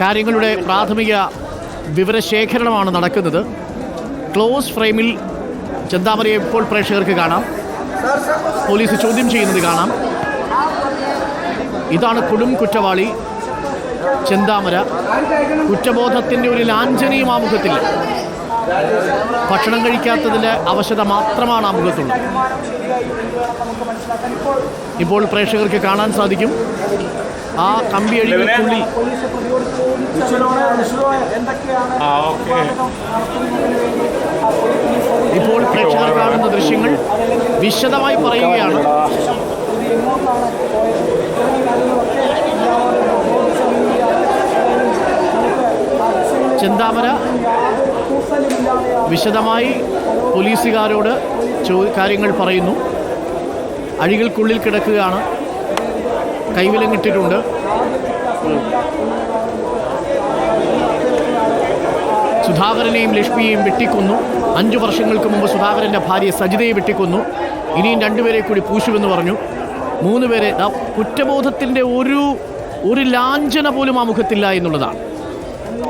കാര്യങ്ങളുടെ പ്രാഥമിക വിവരശേഖരണമാണ് നടക്കുന്നത്. ക്ലോസ് ഫ്രെയിമിൽ ചെന്താമരയെ ഇപ്പോൾ പ്രേക്ഷകർക്ക് കാണാം. പോലീസ് ചോദ്യം ചെയ്യുന്നത് കാണാം. ഇതാണ് കൊടും കുറ്റവാളി ചെന്താമര. കുറ്റബോധത്തിന്റെ ഒരു ലാഞ്ചനയും ആ മുഖത്തില്ല. ഭക്ഷണം കഴിക്കാത്തതിന്റെ അവശത മാത്രമാണ് ആ മുഖത്തുള്ളത്. ഇപ്പോൾ പ്രേക്ഷകർക്ക് കാണാൻ സാധിക്കും. ആ കമ്പി അടിപൊളി ആ ഓക്കെ. ഇപ്പോൾ പ്രേക്ഷകർ കാണുന്ന ദൃശ്യങ്ങൾ വിശദമായി പറയുകയാണ്. ചിന്താമര വിശദമായി പോലീസുകാരോട് ചോ കാര്യങ്ങൾ പറയുന്നു. അഴികൾക്കുള്ളിൽ കിടക്കുകയാണ്. കൈവിലങ്ങിട്ടിട്ടുണ്ട് സുധാകരനെയും ലക്ഷ്മിയെയും വെട്ടിക്കൊന്നു. അഞ്ചു വർഷങ്ങൾക്ക് മുമ്പ് സുധാകരന്റെ ഭാര്യ സജിതയെ വെട്ടിക്കൊന്നു. ഇനിയും രണ്ടുപേരെ കൂടി പൂശുമെന്ന് പറഞ്ഞു. മൂന്ന് പേരെ കുറ്റബോധത്തിന്റെ ഒരു ഒരു ലാഞ്ചന പോലും ആ മുഖത്തില്ല എന്നുള്ളതാണ്.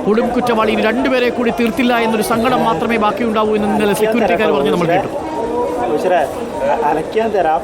കൊടും കുറ്റവാളി രണ്ടുപേരെ കൂടി തീർത്തില്ല എന്നൊരു സങ്കടം മാത്രമേ ബാക്കിയുണ്ടാവൂ എന്ന് ഇന്നലെ സെക്യൂരിറ്റിക്കാർ പറഞ്ഞ് നമ്മൾ കേട്ടു. അലക്കാൻ തരാം.